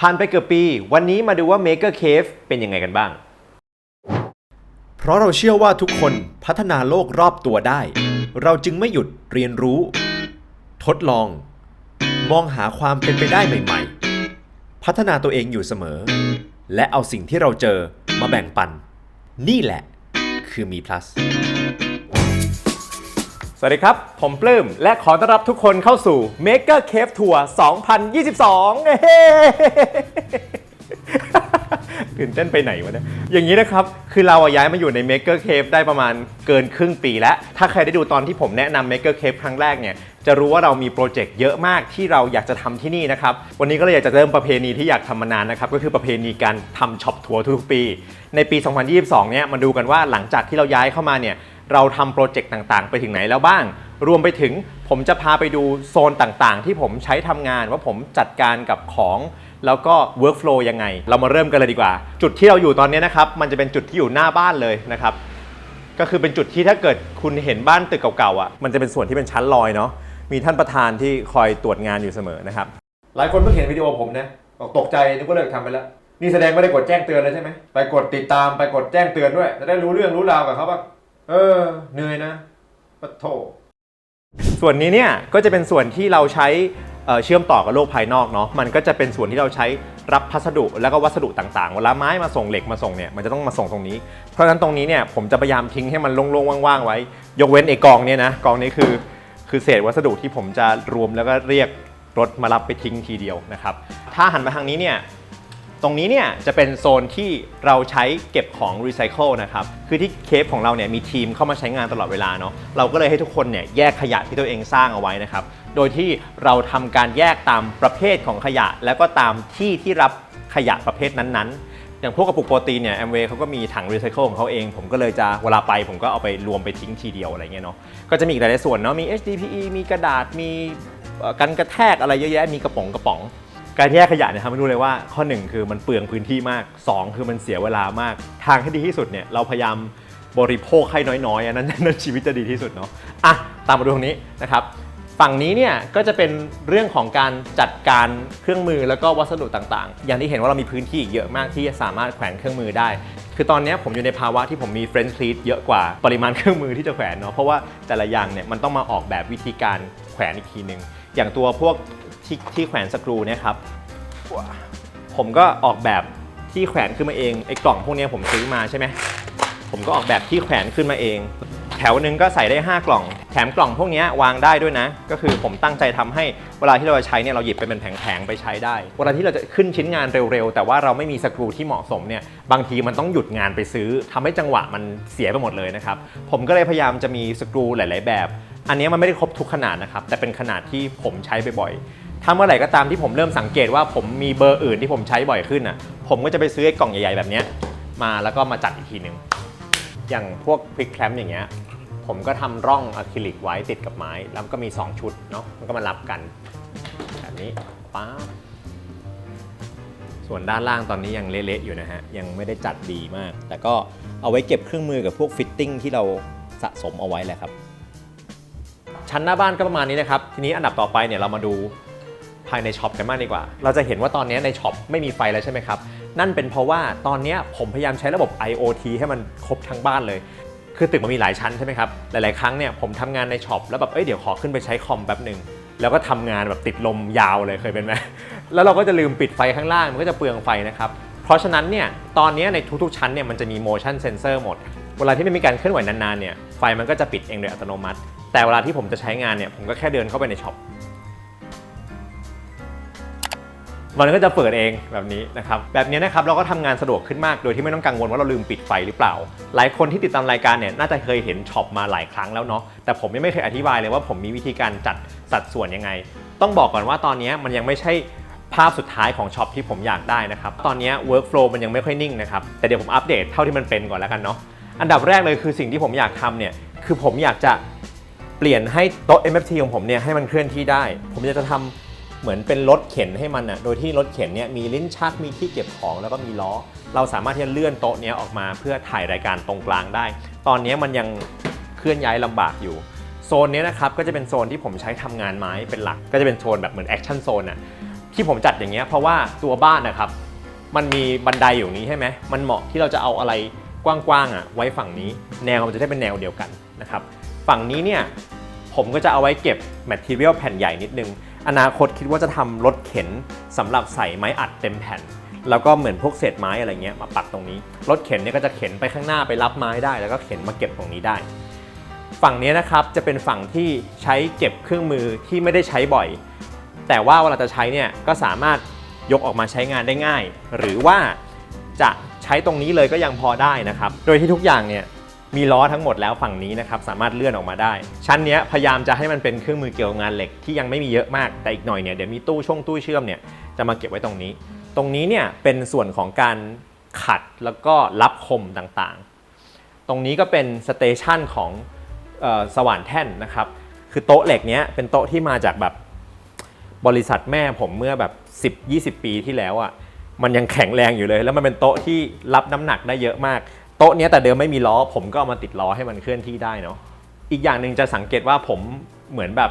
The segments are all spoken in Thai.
ผ่านไปเกือบปี วันนี้มาดูว่า Maker Cave เป็นยังไงกันบ้าง เพราะเราเชื่อว่าทุกคนพัฒนาโลกรอบตัวได้ เราจึงไม่หยุดเรียนรู้ ทดลอง มองหาความเป็นไปได้ใหม่ ๆ พัฒนาตัวเองอยู่เสมอ และเอาสิ่งที่เราเจอมาแบ่งปัน นี่แหละ คือมี plus สวัสดีครับ ผมปลื้ม และขอต้อนรับทุกคนเข้าสู่ Maker Cave Tour 2022เฮ้ตื่นเต้นไปไหนวะเนี่ย อย่างนี้นะครับ คือเราอะย้ายมาอยู่ใน Maker Cave ได้ประมาณเกินครึ่งปีแล้ว ถ้าใครได้ดูตอนที่ผมแนะนำ Maker Cave ครั้งแรกเนี่ย จะรู้ว่าเรามีโปรเจกต์เยอะมากที่เราอยากจะทำที่นี่นะครับ วันนี้ก็เลยอยากจะเริ่มประเพณีที่อยากทำมานานนะครับ ก็คือประเพณีการทำช็อปทัวร์ทุกปี ในปี 2022 เนี่ย มาดูกันว่าหลังจากที่เราย้ายเข้ามาเนี่ย เราทำโปรเจกต์ต่างๆ ไปถึงไหนแล้วบ้าง รวมไปถึงผมจะพาไปดูโซนต่างๆ ที่ผมใช้ทำงานว่าผมจัดการกับของแล้วก็ workflow ยังไง เรามาเริ่มกันเลยดีกว่า จุดที่เราอยู่ตอนนี้นะครับ มันจะเป็นจุดที่อยู่หน้าบ้านเลยนะครับ ก็คือเป็นจุดที่ถ้าเกิดคุณเห็นบ้านตึกเก่าๆอะ มันจะเป็นส่วนที่เป็นชั้นลอยเนาะ มีท่านประธานที่คอยตรวจงานอยู่เสมอนะครับ หลายคนเพิ่งเห็นวิดีโอผมนะบอกตกใจนึกว่าเลิกทำไปแล้ว นี่แสดงไม่ได้กดแจ้งเตือนเลยใช่ไหม ไปกดติดตามไปกดแจ้งเตือนด้วย จะได้รู้เรื่องรู้ราวกับเขาบ้าง เออเหนื่อยนะปะโถส่วนนี้เนี่ยก็จะเป็นส่วนที่เราใช้เชื่อมต่อกับโลกภายนอกเนาะมันก็จะเป็นส่วนที่เราใช้รับพัสดุแล้วก็วัสดุต่างๆเวลาไม้มาส่งเหล็กมาส่งเนี่ยมันจะต้องมาส่งตรงนี้ เพราะฉะนั้นตรงนี้เนี่ยผมจะพยายามทิ้งให้มันโล่งๆว่างๆไว้ ยกเว้นไอ้กองเนี่ยนะกองนี้คือคือเศษวัสดุที่ผมจะรวมแล้วก็เรียกรถมารับไปทิ้งทีเดียวนะครับถ้าหันมาทางนี้เนี่ย ตรงนี้เนี่ยจะเป็นโซนที่เราใช้เก็บของรีไซเคิลนะครับ คือที่เคฟของเราเนี่ยมีทีมเข้ามาใช้งานตลอดเวลาเนาะ เราก็เลยให้ทุกคนเนี่ยแยกขยะที่ตัวเองสร้างเอาไว้นะครับ โดยที่เราทำการแยกตามประเภทของขยะ แล้วก็ตามที่ที่รับขยะประเภทนั้นๆอย่างพวกกระปุกโปรตีนเนี่ยแอมเวย์เขาก็มีถังรีไซเคิลของเขาเอง ผมก็เลยจะเวลาไปผมก็เอาไปรวมไปทิ้งทีเดียวอะไรเงี้ยเนาะก็จะมีอีกหลายส่วนเนาะมี HDPE มีกระดาษมีกันกระแทกอะไรเยอะแยะมีกระป๋องกระป๋อง การแยกขยะเนี่ยทำให้รู้เลยว่าข้อ 1 คือมันเปลืองพื้นที่มาก 2 คือมันเสียเวลามาก ทางที่ดีที่สุดเนี่ยเราพยายามบริโภคให้น้อยๆอันนั้นนั้นชีวิตจะดีที่สุดเนาะอะตามมาดูตรงนี้นะครับฝั่งนี้เนี่ยก็จะเป็นเรื่องของการจัดการเครื่องมือแล้วก็วัสดุต่างๆ อย่างที่เห็นว่าเรามีพื้นที่อีกเยอะมากที่สามารถแขวนเครื่องมือได้ คือตอนนี้ผมอยู่ในภาวะที่ผมมีเฟรนช์คลีตเยอะกว่าปริมาณเครื่องมือที่จะแขวนเนาะเพราะว่าแต่ละอย่างเนี่ยมันต้องมาออกแบบวิธีการแขวนอีกทีหนึ่งอย่างตัวพวก ที่ที่แขวนสกรูเนี่ยครับ ผมก็ออกแบบที่แขวนขึ้นมาเองไอ้กล่องพวกนี้ผมซื้อมาใช่ไหมผมก็ออกแบบที่แขวนขึ้นมาเอง แถวหนึ่งก็ใส่ได้ 5 กล่อง แถมกล่องพวกนี้วางได้ด้วยนะ ก็คือผมตั้งใจทำให้เวลาที่เราจะใช้เนี่ยเราหยิบไปเป็นแผงๆไปใช้ได้ เวลาที่เราจะขึ้นชิ้นงานเร็วๆ แต่ว่าเราไม่มีสกรูที่เหมาะสมเนี่ยบางทีมันต้องหยุดงานไปซื้อทำให้จังหวะมันเสียไปหมดเลยนะครับผมก็เลยพยายามจะมีสกรูหลาย ๆ แบบ อันนี้มันไม่ได้ครบทุกขนาดนะครับแต่เป็นขนาดที่ผมใช้บ่อยๆ ถ้าเมื่อไหร่ก็ตามที่ผมเริ่มสังเกตว่าผมมีเบอร์อื่นที่ผมใช้บ่อยขึ้นอะ ผมก็จะไปซื้อไอ้กล่องใหญ่ๆแบบเนี้ยมาแล้วก็มาจัดอีกทีหนึ่งอย่างพวกพลิกแคลมอย่างเงี้ยผมก็ทำร่องอะคริลิกไว้ติดกับไม้ แล้วก็มี 2 ชุดเนาะมันก็มารับกัน แบบนี้ป๊าส่วนด้านล่างตอนนี้ยังเละๆอยู่นะฮะ ยังไม่ได้จัดดีมาก แต่ก็เอาไว้เก็บเครื่องมือกับพวกฟิตติ้งที่เราสะสมเอาไว้แหละครับ ชั้นหน้าบ้านก็ประมาณนี้นะครับ ทีนี้อันดับต่อไปเนี่ยเรามาดู ภายในช็อปกันมากดีกว่า เราจะเห็นว่าตอนนี้ในช็อปไม่มีไฟแล้วใช่ไหมครับ นั่นเป็นเพราะว่าตอนนี้ผมพยายามใช้ระบบ IoT ให้มันครบทั้งบ้านเลย คือตึกมันมีหลายชั้นใช่ไหมครับ หลาย ๆ ครั้งเนี่ยผมทำงานในช็อปแล้วแบบ เอ้ย เดี๋ยวขอขึ้นไปใช้คอมแป๊บหนึ่งแล้วก็ทำงานแบบติดลมยาวเลยเคยเป็นไหม แล้วเราก็จะลืมปิดไฟข้างล่าง มันก็จะเปลืองไฟนะครับ เพราะฉะนั้นเนี่ย ตอนนี้ในทุกๆ ชั้นเนี่ยมันจะมี motion sensor หมด เวลาที่ไม่มีการเคลื่อนไหวนานๆ เนี่ย ไฟมันก็จะปิดเองโดยอัตโนมัติ แต่เวลาที่ผมจะใช้งานเนี่ย ผมก็แค่เดินเข้าไปในช็อป มันก็จะเปิดเองแบบนี้นะครับ แบบนี้นะครับเราก็ทำงานสะดวกขึ้นมากโดยที่ไม่ต้องกังวลว่าเราลืมปิดไฟหรือเปล่า หลายคนที่ติดตามรายการเนี่ยน่าจะเคยเห็นช็อปมาหลายครั้งแล้วเนาะแต่ผมยังไม่เคยอธิบายเลยว่าผมมีวิธีการจัดสัดส่วนยังไง ต้องบอกก่อนว่าตอนนี้มันยังไม่ใช่ภาพสุดท้ายของช็อปที่ผมอยากได้นะครับ ตอนนี้ workflow มันยังไม่ค่อยนิ่งนะครับ แต่เดี๋ยวผมอัปเดตเท่าที่มันเป็นก่อนแล้วกันเนาะ อันดับแรกเลยคือสิ่งที่ผมอยากทำเนี่ย คือผมอยากจะเปลี่ยนให้โต๊ะ MFT ของผมเนี่ยให้มันเคลื่อนที่ได้ ผมจะทำ เหมือนเป็นรถเข็นให้มันอะ โดยที่รถเข็นเนี่ยมีลิ้นชัก มีที่เก็บของแล้วก็มีล้อ เราสามารถที่จะเลื่อนโต๊ะเนี้ยออกมาเพื่อถ่ายรายการตรงกลางได้ ตอนนี้มันยังเคลื่อนย้ายลำบากอยู่ โซนนี้นะครับก็จะเป็นโซนที่ผมใช้ทำงานไม้เป็นหลัก ก็จะเป็นโซนแบบเหมือนแอคชั่นโซนอะทที่ผมจัดอย่างเงี้ยเพราะว่าตัวบ้านนะครับ มันมีบันไดอยู่นี้ใช่ไหมมันเหมาะที่เราจะเอาอะไรกว้างๆอะไว้ฝั่งนี้ แนวมันจะได้เป็นแนวเดียวกันนะครับ ฝั่งนี้เนี่ยผมก็จะเอาไว้เก็บแมทเทียลแผ่นใหญ่นิดนึง อนาคตคิดว่าจะทำรถเข็นสำหรับใส่ไม้อัดเต็มแผ่น แล้วก็เหมือนพวกเศษไม้อะไรเงี้ยมาปักตรงนี้ รถเข็นเนี่ยก็จะเข็นไปข้างหน้าไปรับไม้ได้ แล้วก็เข็นมาเก็บตรงนี้ได้ ฝั่งนี้นะครับจะเป็นฝั่งที่ใช้เก็บเครื่องมือที่ไม่ได้ใช้บ่อย แต่ว่าเวลาจะใช้เนี่ยก็สามารถยกออกมาใช้งานได้ง่าย หรือว่าจะใช้ตรงนี้เลยก็ยังพอได้นะครับ โดยที่ทุกอย่างเนี่ย มีล้อทั้งหมดแล้วฝั่งนี้นะครับสามารถเลื่อนออกมาได้ ชั้นนี้พยายามจะให้มันเป็นเครื่องมือเกี่ยวกับงานเหล็กที่ยังไม่มีเยอะมากแต่อีกหน่อยเนี่ยเดี๋ยวมีตู้ช่องตู้เชื่อมเนี่ยจะมาเก็บไว้ตรงนี้ ตรงนี้เนี่ยเป็นส่วนของการขัดแล้วก็รับคมต่างๆ ตรงนี้ก็เป็นสเตชันของออสว่านแท่นนะครับคือโต๊ะเหล็กเนี้ยเป็นโต๊ะที่มาจากแบบบริษัทแม่ผมเมื่อแบบ 10-20 ปีที่แล้วอะ่ะมันยังแข็งแรงอยู่เลย แล้วมันเป็นโต๊ะที่รับน้ำหนักได้เยอะมาก โต๊ะเนี้ยแต่เดิมไม่มีล้อ ผมก็เอามาติดล้อให้มันเคลื่อนที่ได้เนาะอีกอย่างหนึ่งจะสังเกตว่าผมเหมือนแบบ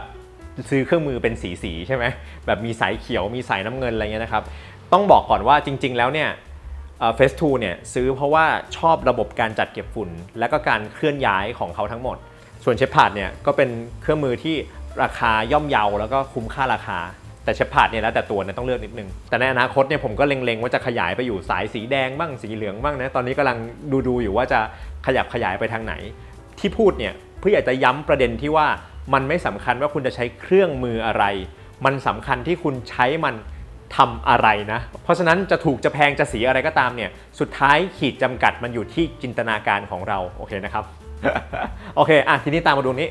ซื้อเครื่องมือเป็นสีสีใช่ไหมแบบมีสายเขียวมีสายน้ำเงินอะไรเงี้ยนะครับ ต้องบอกก่อนว่าจริง ๆ แล้วเนี่ยเฟสทูเนี่ยซื้อเพราะว่าชอบระบบการจัดเก็บฝุ่น และก็การเคลื่อนย้ายของเขาทั้งหมด ส่วนเชฟพาดเนี่ยก็เป็นเครื่องมือที่ราคาย่อมเยาแล้วก็คุ้มค่าราคา แต่เชฟพาดเนี่ยแล้วแต่ตัวเนี่ยต้องเลือกนิดนึง แต่ในอนาคตเนี่ยผมก็เล็งๆ ว่าจะขยายไปอยู่สายสีแดงบ้างสีเหลืองบ้างนะตอนนี้กำลังดูๆอยู่ว่าจะขยับขยายไปทางไหน ที่พูดเนี่ยเพื่ออยากจะย้ำประเด็นที่ว่ามันไม่สำคัญว่าคุณจะใช้เครื่องมืออะไร มันสำคัญที่คุณใช้มันทำอะไรนะ เพราะฉะนั้นจะถูกจะแพงจะสีอะไรก็ตามเนี่ย สุดท้ายขีดจำกัดมันอยู่ที่จินตนาการของเรา โอเคนะครับ โอเค อะ ทีนี้ตามมาดูนี้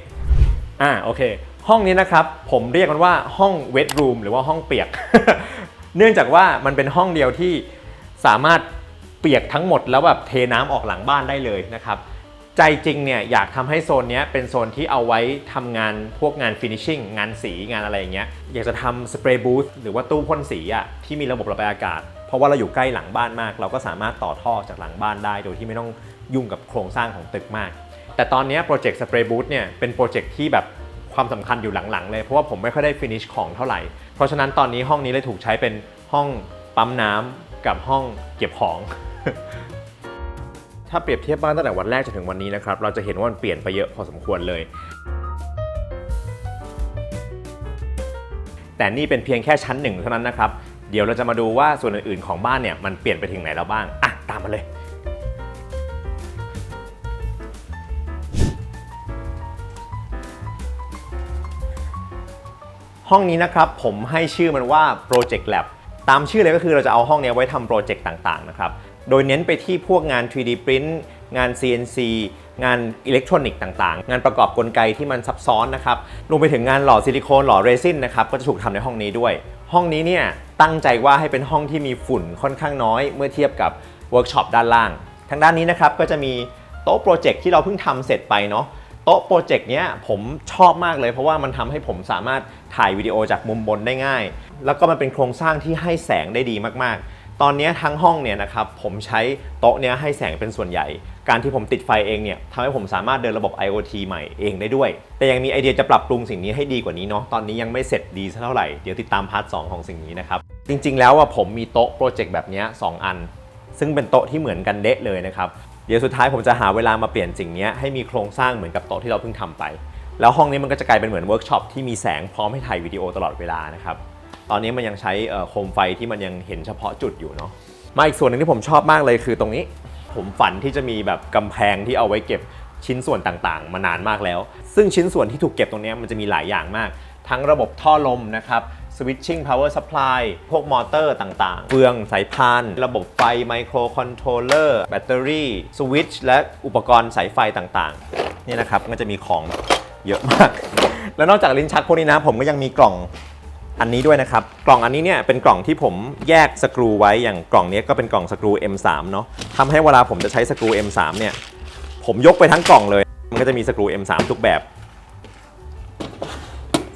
อ่า โอเค ห้องนี้นะครับผมเรียกมันว่าห้องเวทรูมหรือว่าห้องเปียก เนื่องจากว่ามันเป็นห้องเดียวที่สามารถเปียกทั้งหมดแล้วแบบเทน้ำออกหลังบ้านได้เลยนะครับใจจริงเนี่ยอยากทำให้โซนนี้เป็นโซนที่เอาไว้ทำงานพวกงานฟินิชชิ่งงานสีงานอะไรอย่างเงี้ยอยากจะทำสเปรย์บูธหรือว่าตู้พ่นสีอะที่มีระบบระบายอากาศ เพราะว่าเราอยู่ใกล้หลังบ้านมาก เราก็สามารถต่อท่อจากหลังบ้านได้ โดยที่ไม่ต้องยุ่งกับโครงสร้างของตึกมาก แต่ตอนนี้โปรเจกต์สเปรย์บูธเนี่ยเป็นโปรเจกต์ที่แบบ ความสำคัญอยู่หลังๆเลย เพราะว่าผมไม่ค่อยได้ฟินิชของเท่าไหร่ เพราะฉะนั้นตอนนี้ห้องนี้เลยถูกใช้เป็นห้องปั๊มน้ำกับห้องเก็บของ ถ้าเปรียบเทียบบ้านตั้งแต่วันแรกจนถึงวันนี้นะครับ เราจะเห็นว่ามันเปลี่ยนไปเยอะพอสมควรเลย แต่นี่เป็นเพียงแค่ชั้นหนึ่งเท่านั้นนะครับ เดี๋ยวเราจะมาดูว่าส่วนอื่นๆของบ้านเนี่ยมันเปลี่ยนไปถึงไหนแล้วบ้าง อะ ตามมาเลย ห้องนี้นะครับผมให้ชื่อมันว่า Project Lab ตามชื่อเลยก็คือเราจะเอาห้องนี้ไว้ทำโปรเจกต์ต่างๆนะครับ โดยเน้นไปที่พวกงาน 3D Print งาน CNC งานอิเล็กทรอนิกส์ต่างๆ งานประกอบกลไกที่มันซับซ้อนนะครับรวมไปถึงงานหล่อซิลิโคนหล่อเรซินนะครับก็จะถูกทำในห้องนี้ด้วย ห้องนี้เนี่ยตั้งใจว่าให้เป็นห้องที่มีฝุ่นค่อนข้างน้อย เมื่อเทียบกับเวิร์กช็อปด้านล่าง ทางด้านนี้นะครับก็จะมีโต๊ะโปรเจกต์ที่เราเพิ่งทำเสร็จไปเนาะ โต๊ะโปรเจกต์เนี้ยผมชอบมากเลยเพราะว่ามันทำให้ผมสามารถถ่ายวิดีโอจากมุมบนได้ง่าย แล้วก็มันเป็นโครงสร้างที่ให้แสงได้ดีมากๆ ตอนนี้ทั้งห้องเนี่ยนะครับผมใช้โต๊ะเนี้ยให้แสงเป็นส่วนใหญ่ การที่ผมติดไฟเองเนี่ยทำให้ผมสามารถเดินระบบ IoT ใหม่เองได้ด้วย แต่ยังมีไอเดียจะปรับปรุงสิ่งนี้ให้ดีกว่านี้เนาะตอนนี้ยังไม่เสร็จดีเท่าไหร่เดี๋ยวติดตามพาร์ทสของสิ่งนี้นะครับจริงๆ แล้วอะผมมีโต๊ะโปรเจกต์แบบเนี้ยสองอันซึ่งเป็นโต๊ะที่เหมือนกันเดะเลยนะครับ เดี๋ยวสุดท้ายผมจะหาเวลามาเปลี่ยนสิ่งนี้ให้มีโครงสร้างเหมือนกับโต๊ะที่เราเพิ่งทำไป แล้วห้องนี้มันก็จะกลายเป็นเหมือนเวิร์กช็อปที่มีแสงพร้อมให้ถ่ายวิดีโอตลอดเวลานะครับตอนนี้มันยังใช้โคมไฟที่มันยังเห็นเฉพาะจุดอยู่เนาะมาอีกส่วนหนึ่งที่ผมชอบมากเลยคือตรงนี้ ผมฝันที่จะมีแบบกำแพงที่เอาไว้เก็บชิ้นส่วนต่างๆ มานานมากแล้ว ซึ่งชิ้นส่วนที่ถูกเก็บตรงนี้มันจะมีหลายอย่างมาก ทั้งระบบท่อลมนะครับ switching power supply พวกมอเตอร์ต่างๆ เฟืองสายพาน ระบบไฟไมโครคอนโทรลเลอร์แบตเตอรี่สวิตช์และอุปกรณ์สายไฟต่างๆ นี่นะครับก็จะมีของเยอะมาก แล้วนอกจากลิ้นชักพวกนี้นะ ผมก็ยังมีกล่องอันนี้ด้วยนะครับ กล่องอันนี้เนี่ยเป็นกล่องที่ผมแยกสกรูไว้อย่างกล่องนี้ก็เป็นกล่องสกรู M3 เนาะทำให้เวลาผมจะใช้สกรู M3 เนี่ยผมยกไปทั้งกล่องเลย มันก็จะมีสกรู M3 ทุกแบบ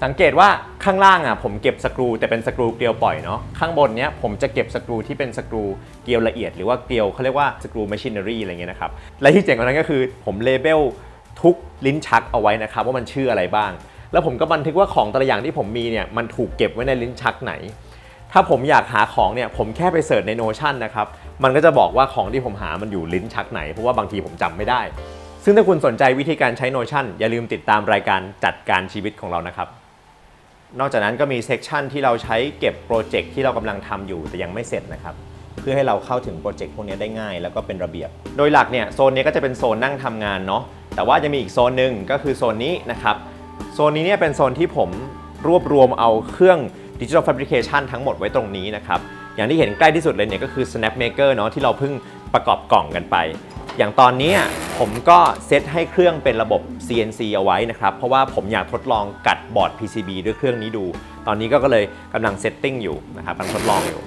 สังเกตว่าข้างล่างอะผมเก็บสกรูแต่เป็นสกรูเกลียวปล่อยเนาะข้างบนเนี้ยผมจะเก็บสกรูที่เป็นสกรูเกลียวละเอียด หรือว่าเกลียวเขาเรียกว่าสกรูแมชชีน n รีอะไรเงี้ยนะครับและที่เจ๋งกว่านั้นก็คือผมเลเบลทุกลิ้นชักเอาไว้นะครับว่ามันชื่ออะไรบ้าง แล้วผมก็บันทึกว่าของแต่ละอย่างที่ผมมีเนี่ยมันถูกเก็บไว้ในลิ้นชักไหน ถ้าผมอยากหาของเนี่ยผมแค่ไปเสิร์ชใน Notion นะครับมันก็จะบอกว่าของที่ผมหามันอยู่ลิ้นชักไหนเพราะว่าบางทีผมจำไม่ได้ ซึ่งถ้าคุณสนใจวิธีการใช้ Notion อย่าลืมติดตามรายการจัดการชีวิตของเรานะครับ นอกจากนั้นก็มีเซกชันที่เราใช้เก็บโปรเจกต์ที่เรากำลังทำอยู่แต่ยังไม่เสร็จนะครับ เพื่อให้เราเข้าถึงโปรเจกต์พวกนี้ได้ง่าย แล้วก็เป็นระเบียบ โดยหลักเนี่ยโซนนี้ก็จะเป็นโซนนั่งทำงานเนาะแต่ว่าจะมีอีกโซนหนึ่งก็คือโซนนี้นะครับโซนนี้เนี่ยเป็นโซนที่ผมรวบรวมเอาเครื่องดิจิทัล f a b r i c a t i o n ทั้งหมดไว้ตรงนี้นะครับอย่างที่เห็นใกล้ที่สุดเลยเนี่ยก็คือ Snapmaker เนาะที่เราเพิ่งประกอบกล่องกันไป อย่างตอนนี้ผมก็เซตให้เครื่องเป็นระบบ CNC เอาไว้นะครับ เพราะว่าผมอยากทดลองกัดบอร์ด PCB ด้วยเครื่องนี้ดู ตอนนี้ก็เลยกำลังเซตติ้งอยู่นะครับกำลังทดลองอยู่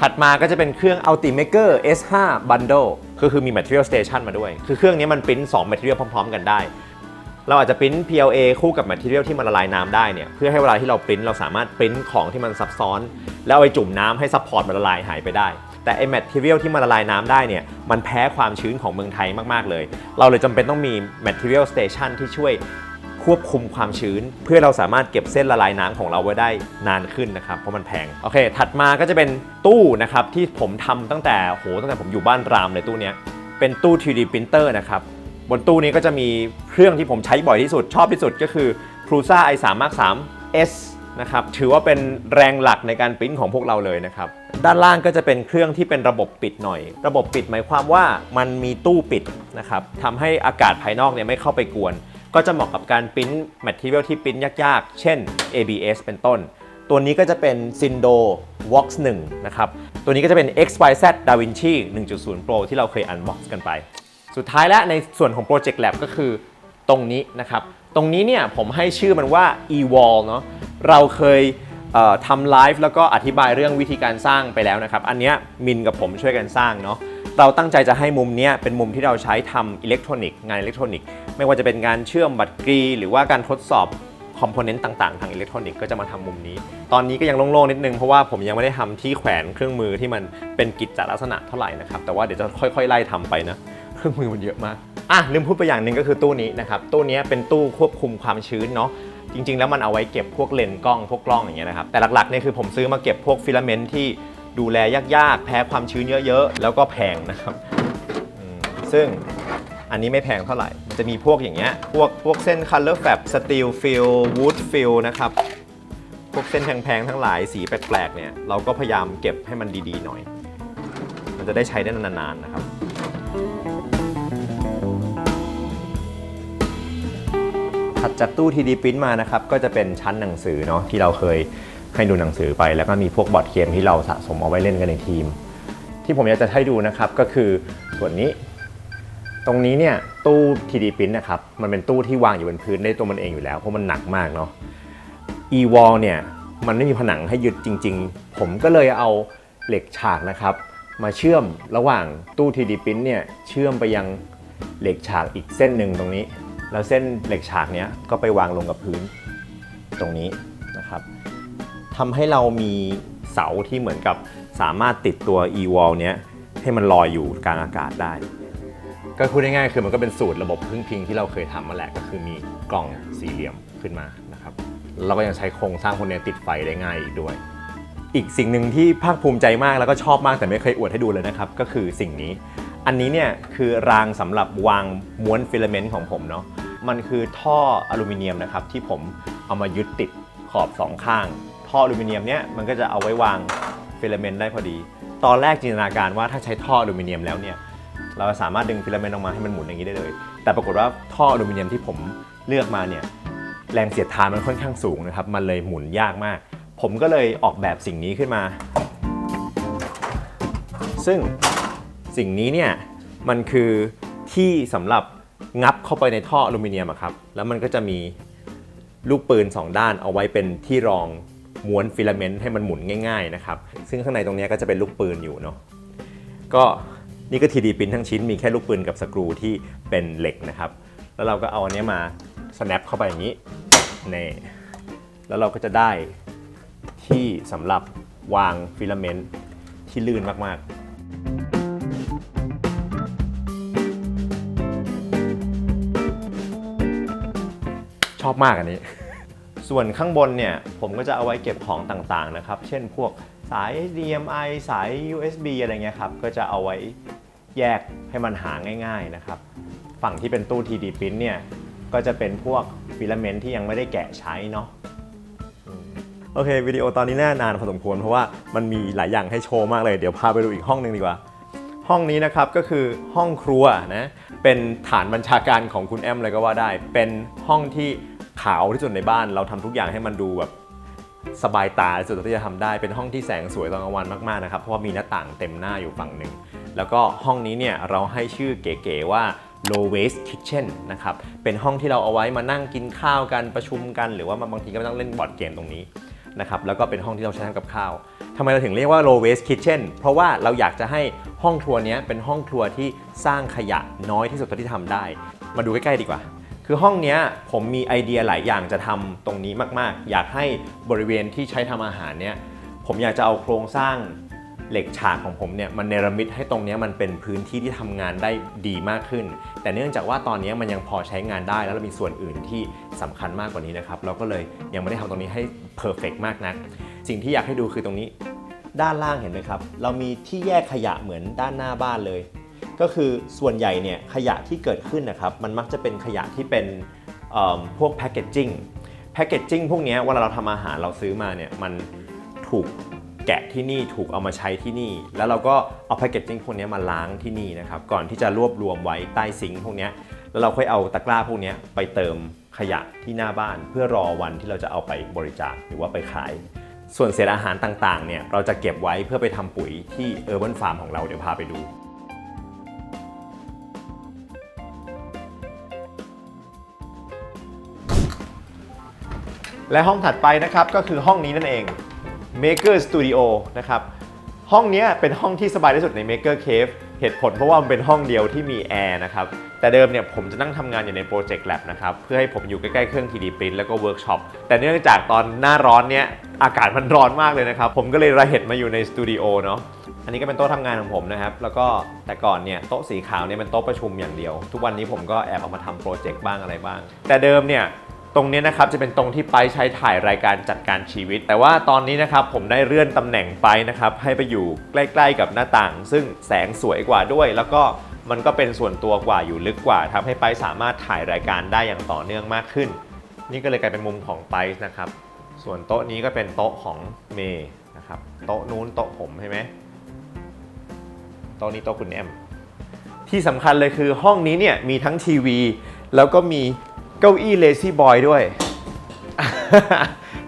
ถัดมาก็จะเป็นเครื่อง Ultimaker S5 Bundle ก็คือมี Material Station มาด้วย คือเครื่องนี้มันปริ้น2 Material พร้อม ๆ กันได้ เราอาจจะปริ้น PLA คู่กับ Material ที่มันละลายน้ำได้เนี่ยเพื่อให้เวลาที่เราปริ้นเราสามารถปริ้นของที่มันซับซ้อน แล้วเอาไปจุ่มน้ำให้ซัพพอร์ตมันละลายหายไปได้ แต่ไอ้ Material ที่มันละลายน้ำได้เนี่ยมันแพ้ความชื้นของเมืองไทยมากๆเลย เราเลยจำเป็นต้องมี Material Station ที่ช่วยควบคุมความชื้น เพื่อเราสามารถเก็บเส้นละลายน้ำของเราไว้ได้นานขึ้นนะครับเพราะมันแพงโอเค ถัดมาก็จะเป็นตู้นะครับที่ผมทำตั้งแต่โหตั้งแต่ผมอยู่บ้านรามเลยตู้เนี้ยเป็นตู้ 3D printer นะครับบนตู้นี้ก็จะมีเครื่องที่ผมใช้บ่อยที่สุดชอบที่สุดก็คือ Prusa i3 Mark 3 S นะครับถือว่าเป็นแรงหลักในการปริ้นของพวกเราเลยนะครับ ด้านล่างก็จะเป็นเครื่องที่เป็นระบบปิดหน่อย ระบบปิดหมายความว่ามันมีตู้ปิดนะครับทำให้อากาศภายนอกเนี่ยไม่เข้าไปกวน ก็จะเหมาะกับการปริ้น material ที่ปริ้นยากๆ เช่น ABS เป็นต้น ตัวนี้ก็จะเป็น Sindo Vox 1นะครับตัวนี้ก็จะเป็น XYZ DaVinci 1.0 Pro ที่เราเคย unbox กันไป สุดท้ายและในส่วนของ Project Lab ก็คือตรงนี้นะครับ ตรงนี้เนี่ยผมให้ชื่อมันว่า e-wall เนาะเราเคย ทำไลฟ์แล้วก็อธิบายเรื่องวิธีการสร้างไปแล้วนะครับ อันนี้มินกับผมช่วยกันสร้างเนาะเราตั้งใจจะให้มุมนี้เป็นมุมที่เราใช้ทำอิเล็กทรอนิกส์งานอิเล็กทรอนิกส์ไม่ว่าจะเป็นการเชื่อมบัตรกรี หรือว่าการทดสอบคอมโพเนนต์ต่างๆ ทางอิเล็กทรอนิกส์ก็จะมาทำมุมนี้ ตอนนี้ก็ยังโล่งๆนิดนึง เพราะว่าผมยังไม่ได้ทำที่แขวนเครื่องมือที่มันเป็นกิจจลักษณะเท่าไหร่นะครับ แต่ว่าเดี๋ยวจะค่อยๆ ไล่ทำไปนะ เครื่องมือมันเยอะมาก อะลืมพูดไปอย่างหนึ่งก็คือตู้นี้นะครับ ตู้นี้เป็นตู้ควบคุมความชื้นเนาะ จริง ๆ แล้วมันเอาไว้เก็บพวกเลนส์กล้องพวกกล้องอย่างเงี้ยนะครับแต่หลักๆเนี่ยคือผมซื้อมาเก็บพวกฟิลาเมนต์ที่ดูแลยากๆ แพ้ความชื้นเยอะๆ แล้วก็แพงนะครับอืมซึ่งอันนี้ไม่แพงเท่าไหร่ มันจะมีพวกอย่างเงี้ย พวกพวกเส้น color fab steel fill wood fill นะครับ พวกเส้นแพงๆ ทั้งหลายสีแปลกๆ เนี่ย เราก็พยายามเก็บให้มันดีๆ หน่อย มันจะได้ใช้ได้นานๆ นะครับ จากตู้ 3D Print มานะครับ ก็จะเป็นชั้นหนังสือเนาะที่เราเคยให้ดูหนังสือไป แล้วก็มีพวกบอร์ดเกมที่เราสะสมเอาไว้เล่นกันในทีม ที่ผมอยากจะให้ดูนะครับก็คือส่วนนี้ ตรงนี้เนี่ยตู้ 3D Print นะครับมันเป็นตู้ที่วางอยู่บนพื้นได้ตัวมันเองอยู่แล้วเพราะมันหนักมากเนาะ e-wall เนี่ยมันไม่มีผนังให้ยึดจริง ๆ ผมก็เลยเอาเหล็กฉากนะครับ มาเชื่อมระหว่างตู้ 3D Print เนี่ยเชื่อมไปยังเหล็กฉากอีกเส้นหนึ่งตรงนี้ แล้วเส้นเหล็กฉากเนี้ยก็ไปวางลงกับพื้นตรงนี้นะครับทำให้เรามีเสาที่เหมือนกับสามารถติดตัว e-wall เนี้ยให้มันลอยอยู่กลางอากาศได้ ก็พูดง่ายๆคือมันก็เป็นสูตรระบบพึ่งพิงที่เราเคยทำมาแหละก็คือมีกล่องสี่เหลี่ยมขึ้นมานะครับเราก็ยังใช้โครงสร้างพวกนี้ติดไฟได้ง่ายอีกด้วย อีกสิ่งหนึ่งที่ภาคภูมิใจมากแล้วก็ชอบมากแต่ไม่เคยอวดให้ดูเลยนะครับ ก็คือสิ่งนี้ อันนี้เนี่ยคือรางสำหรับวางม้วนฟิลาเมนต์ของผมเนาะ มันคือท่ออลูมิเนียมนะครับที่ผมเอามายึดติดขอบสองข้าง ท่ออลูมิเนียมเนี่ยมันก็จะเอาไว้วางฟิลาเมนต์ได้พอดี ตอนแรกจินตนาการว่าถ้าใช้ท่ออลูมิเนียมแล้วเนี่ยเราสามารถดึงฟิลาเมนต์ออกมาให้มันหมุนอย่างนี้ได้เลย แต่ปรากฏว่าท่ออลูมิเนียมที่ผมเลือกมาเนี่ยแรงเสียดทานมันค่อนข้างสูงนะครับ มันเลยหมุนยากมาก ผมก็เลยออกแบบสิ่งนี้ขึ้นมา ซึ่ง สิ่งนี้เนี่ยมันคือที่สำหรับงับเข้าไปในท่ออลูมิเนียมอะครับ แล้วมันก็จะมีลูกปืน 2 ด้านเอาไว้เป็นที่รองม้วนฟิลาเมนต์ให้มันหมุนง่าย ๆนะครับ ซึ่งข้างในตรงนี้ก็จะเป็นลูกปืนอยู่เนาะก็นี่ก็ทีดีพินทั้งชิ้นมีแค่ลูกปืนกับสกรูที่เป็นเหล็กนะครับ แล้วเราก็เอาอันนี้มา snap เข้าไปอย่างนี้นี่แล้วเราก็จะได้ที่สำหรับวางฟิลาเมนต์ที่ลื่นมากๆ ชอบมากอันนี้ ส่วนข้างบนเนี่ย ผมก็จะเอาไว้เก็บของต่างๆนะครับ เช่นพวกสาย HDMI สาย USB อะไรเงี้ยครับ ก็จะเอาไว้แยกให้มันหาง่าย ๆนะครับ ฝั่งที่เป็นตู้ 3D Print เนี่ย ก็จะเป็นพวกฟิลาเมนต์ที่ยังไม่ได้แกะใช้เนาะโอเควิดีโอตอนนี้แน่านานพอสมควรเพราะว่ามันมีหลายอย่างให้โชว์มากเลย เดี๋ยวพาไปดูอีกห้องหนึ่งดีกว่า ห้องนี้นะครับก็คือห้องครัวนะเป็นฐานบัญชาการของคุณแอมเลยก็ว่าได้ เป็นห้องที่ขาวที่สุดในบ้าน เราทำทุกอย่างให้มันดูแบบสบายตาที่สุดที่จะทำได้เป็นห้องที่แสงสวยตอนกลางวันมากๆนะครับเพราะว่ามีหน้าต่างเต็มหน้าอยู่ฝั่งหนึ่งแล้วก็ห้องนี้เนี่ยเราให้ชื่อเก๋ๆว่า low waste kitchen นะครับเป็นห้องที่เราเอาไว้มานั่งกินข้าวกันประชุมกัน หรือว่ามาบางทีก็มานั่งเล่นบอร์ดเกมตรงนี้ นะครับแล้วก็เป็นห้องที่เราใช้ทำกับข้าวทำไมเราถึงเรียกว่า low waste kitchen เพราะว่าเราอยากจะให้ห้องครัวนี้เป็นห้องครัวที่สร้างขยะน้อยที่สุดเท่าที่ทำได้ มาดูใกล้ๆดีกว่า คือห้องนี้ผมมีไอเดียหลายอย่างจะทำตรงนี้มากๆ อยากให้บริเวณที่ใช้ทำอาหารเนี้ยผมอยากจะเอาโครงสร้าง เหล็กฉากของผมเนี่ยมันเนรมิตให้ตรงนี้มันเป็นพื้นที่ที่ทำงานได้ดีมากขึ้น แต่เนื่องจากว่าตอนนี้มันยังพอใช้งานได้แล้วเรามีส่วนอื่นที่สำคัญมากกว่านี้นะครับเราก็เลยยังไม่ได้ทำตรงนี้ให้เพอร์เฟกมากนัก สิ่งที่อยากให้ดูคือตรงนี้ด้านล่างเห็นไหมครับเรามีที่แยกขยะเหมือนด้านหน้าบ้านเลย ก็คือส่วนใหญ่เนี่ยขยะที่เกิดขึ้นนะครับมันมักจะเป็นขยะที่เป็นพวกแพคเกจจิ้งแพคเกจจิ้งพวกนี้เวลาเราทำอาหารเราซื้อมาเนี่ยมันถูก แกะที่นี่ถูกเอามาใช้ที่นี่ แล้วเราก็เอาแพคเกจจิ้งพวกนี้มาล้างที่นี่นะครับก่อนที่จะรวบรวมไว้ใต้ซิงค์พวกนี้แล้วเราค่อยเอาตะกร้าพวกนี้ไปเติมขยะที่หน้าบ้าน เพื่อรอวันที่เราจะเอาไปบริจาคหรือว่าไปขาย ส่วนเศษอาหารต่างๆเนี่ยเราจะเก็บไว้เพื่อไปทำปุ๋ยที่ Urban Farm ของเราเดี๋ยวพาไปดูและห้องถัดไปนะครับก็คือห้องนี้นั่นเอง Maker Studio นะครับ ห้องนี้เป็นห้องที่สบายที่สุดใน Maker Cave เหตุผลเพราะว่ามันเป็นห้องเดียวที่มีแอร์นะครับ แต่เดิมเนี่ยผมจะนั่งทำงานอยู่ใน Project Lab นะครับ เพื่อให้ผมอยู่ใกล้ๆเครื่อง 3D Print แล้วก็ Workshop แต่เนื่องจากตอนหน้าร้อนเนี่ยอากาศมันร้อนมากเลยนะครับ ผมก็เลยระเหตุมาอยู่ในสตูดิโอเนาะ อันนี้ก็เป็นโต๊ะทำงานของผมนะครับ แล้วก็แต่ก่อนเนี่ยโต๊ะสีขาวเนี่ยเป็นโต๊ะประชุมอย่างเดียว ทุกวันนี้ผมก็แอบเอามาทำโปรเจกต์บ้างอะไรบ้าง แต่เดิมเนี่ย รงนี้นะครับจะเป็นตรงที่ไปใช้ถ่ายรายการจัดการชีวิต แต่ว่าตอนนี้นะครับผมได้เลื่อนตำแหน่งไปนะครับให้ไปอยู่ใกล้ ๆ กับหน้าต่าง ซึ่งแสงสวยกว่าด้วย แล้วก็มันก็เป็นส่วนตัวกว่าอยู่ลึกกว่าทำให้ไปสามารถถ่ายรายการได้อย่างต่อเนื่องมากขึ้น นี่ก็เลยกลายเป็นมุมของไปนะครับ ส่วนโต๊ะนี้ก็เป็นโต๊ะของเมย์นะครับโต๊ะนู้นโต๊ะผมใช่ไหมโต๊ะนี้โต๊ะคุณแอมที่สำคัญเลยคือห้องนี้เนี่ยมีทั้งทีวี แล้วก็มี เก้าอี้ Lazy Boy ด้วย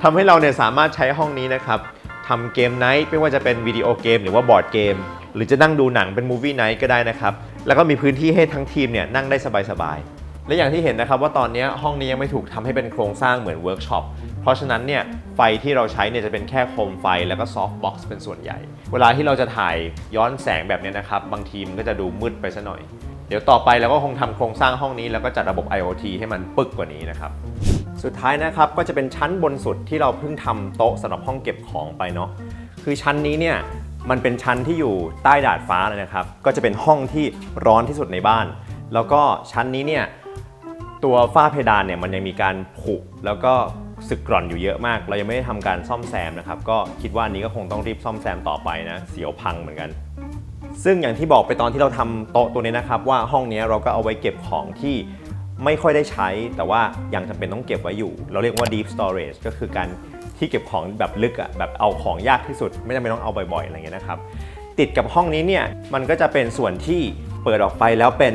ทำให้เราเนี่ยสามารถใช้ห้องนี้นะครับทำเกมไนท์ไม่ว่าจะเป็นวิดีโอเกมหรือว่าบอร์ดเกม หรือจะนั่งดูหนังเป็นมูฟี่ไนท์ก็ได้นะครับ แล้วก็มีพื้นที่ให้ทั้งทีมเนี่ยนั่งได้สบายๆ และอย่างที่เห็นนะครับว่าตอนนี้ห้องนี้ยังไม่ถูกทำให้เป็นโครงสร้างเหมือนเวิร์กช็อป เพราะฉะนั้นเนี่ยไฟที่เราใช้เนี่ยจะเป็นแค่โคมไฟแล้วก็ซอฟต์บ็อกซ์เป็นส่วนใหญ่ เวลาที่เราจะถ่ายย้อนแสงแบบเนี้ยนะครับบางทีมันก็จะดูมืดไปซะหน่อย เดี๋ยวต่อไปเราก็คงทำโครงสร้างห้องนี้แล้วก็จัดระบบ IoT ให้มันปึกกว่านี้นะครับสุดท้ายนะครับก็จะเป็นชั้นบนสุดที่เราเพิ่งทำโต๊ะสำหรับห้องเก็บของไปเนาะคือชั้นนี้เนี่ยมันเป็นชั้นที่อยู่ใต้ดาดฟ้าเลยนะครับ ก็จะเป็นห้องที่ร้อนที่สุดในบ้าน แล้วก็ชั้นนี้เนี่ยตัวฝ้าเพดานเนี่ยมันยังมีการผุแล้วก็สึกกร่อนอยู่เยอะมาก เรายังไม่ได้ทำการซ่อมแซมนะครับ ก็คิดว่าอันนี้ก็คงต้องรีบซ่อมแซมต่อไปนะ เสียวพังเหมือนกัน ซึ่งอย่างที่บอกไปตอนที่เราทำโต๊ะตัวนี้นะครับว่าห้องนี้เราก็เอาไว้เก็บของที่ไม่ค่อยได้ใช้ แต่ว่ายังจำเป็นต้องเก็บไว้อยู่ เราเรียกว่า deep storage ก็คือการที่เก็บของแบบลึกอะแบบเอาของยากที่สุด ไม่จำเป็นต้องเอาบ่อยๆอะไรเงี้ยนะครับ ติดกับห้องนี้เนี่ยมันก็จะเป็นส่วนที่เปิดออกไปแล้วเป็น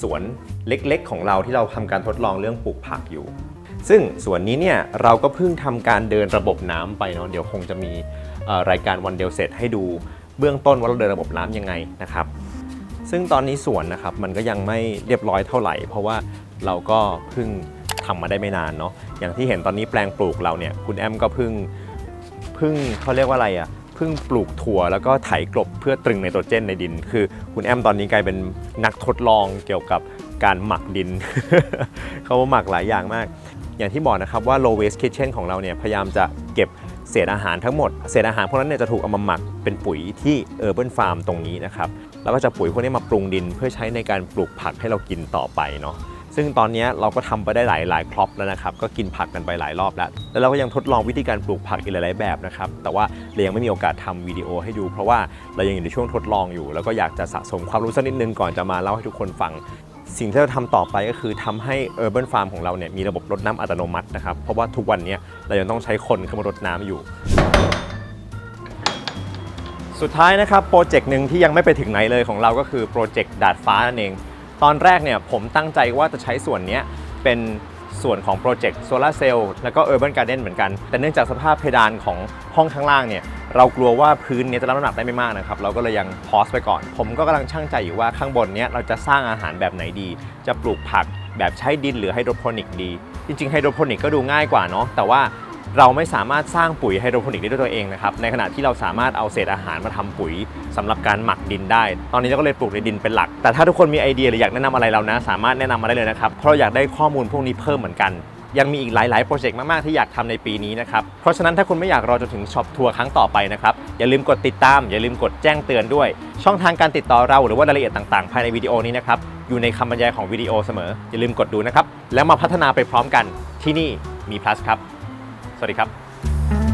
สวนเล็กๆ ของเราที่เราทำการทดลองเรื่องปลูกผักอยู่ ซึ่งสวนนี้เนี่ยเราก็เพิ่งทำการเดินระบบน้ำไปเนาะเดี๋ยวคงจะมีรายการวันเดียวเสร็จให้ดู เบื้องต้นว่าเราเดินระบบน้ำยังไงนะครับ ซึ่งตอนนี้สวนนะครับมันก็ยังไม่เรียบร้อยเท่าไหร่ เพราะว่าเราก็เพิ่งทำมาได้ไม่นานเนาะอย่างที่เห็นตอนนี้แปลงปลูกเราเนี่ยคุณแอมก็เพิ่งเพิ่งเขาเรียกว่าอะไรอะ่ะเพิ่งปลูกถั่วแล้วก็ไถกลบเพื่อตรึงไนโตรเจนในดิน คือคุณแอมตอนนี้กลายเป็นนักทดลองเกี่ยวกับการหมักดิน เขาหมักหลายอย่างมาก อย่างที่บอกนะครับว่า low waste kitchen ของเราเนี่ยพยายามจะ ศษอาหารทั้งหมด เศษอาหารพวกนั้นเนี่ยจะถูกเอามาหมักเป็นปุ๋ยที่ urban farm ตรงนี้นะครับ แล้วก็จะปุ๋ยพวกนี้มาปรุงดินเพื่อใช้ในการปลูกผักให้เรากินต่อไปเนาะซึ่งตอนนี้เราก็ทำไปได้หลายหลายครอปแล้วนะครับ ก็กินผักกันไปหลายรอบแล้ว แล้วเราก็ยังทดลองวิธีการปลูกผักอีกหลาย ๆ แบบนะครับ แต่ว่าเรายังไม่มีโอกาสทำวิดีโอให้ดู เพราะว่าเรายังอยู่ในช่วงทดลองอยู่ แล้วก็อยากจะสะสมความรู้สักนิดนึงก่อนจะมาเล่าให้ทุกคนฟัง สิ่งที่เราทำต่อไปก็คือทำให้ Urban Farm ของเราเนี่ยมีระบบรดน้ำอัตโนมัตินะครับ เพราะว่าทุกวันนี้เรายังต้องใช้คนเข้ามารดน้ำอยู่ สุดท้ายนะครับโปรเจกต์หนึ่งที่ยังไม่ไปถึงไหนเลยของเราก็คือโปรเจกต์ดาดฟ้านั่นเอง ตอนแรกเนี่ยผมตั้งใจว่าจะใช้ส่วนนี้เป็น ส่วนของโปรเจกต์โซลาเซลล์แล้วก็ Urban Garden เหมือนกัน แต่เนื่องจากสภาพเพดานของห้องข้างล่างเนี่ยเรากลัวว่าพื้นเนี่ยจะรับน้ำหนักได้ไม่มากนะครับ เราก็เลยยังพอสไปก่อน ผมก็กำลังช่างใจอยู่ว่าข้างบนเนี้ยเราจะสร้างอาหารแบบไหนดี จะปลูกผักแบบใช้ดินหรือไฮโดรโปนิกดี จริงๆไฮโดรโปนิกก็ดูง่ายกว่าเนาะแต่ว่า เราไม่สามารถสร้างปุ๋ยไฮโดรโปนิกได้ด้วยตัวเองนะครับ ในขณะที่เราสามารถเอาเศษอาหารมาทำปุ๋ยสำหรับการหมักดินได้ ตอนนี้เราก็เลยปลูกในดินเป็นหลัก แต่ถ้าทุกคนมีไอเดียหรืออยากแนะนำอะไรเรานะ สามารถแนะนำมาได้เลยนะครับ เพราะเราอยากได้ข้อมูลพวกนี้เพิ่มเหมือนกันยังมีอีกหลาย ๆ โปรเจกต์มาก ๆ ที่อยากทำในปีนี้นะครับ เพราะฉะนั้นถ้าคุณไม่อยากรอจนถึงช็อปทัวร์ครั้งต่อไปนะครับ อย่าลืมกดติดตาม อย่าลืมกดแจ้งเตือนด้วย ช่องทางการติดต่อเราหรือว่ารายละเอียดต่าง ๆ ภายในวิดีโอนี้นะครับ อยู่ในคำบรรยายของวิดีโอเสมอ อย่าลืมกดดูนะครับ แล้วมาพัฒนาไปพร้อมกันที่นี่มี plus ครับ สวัสดีครับ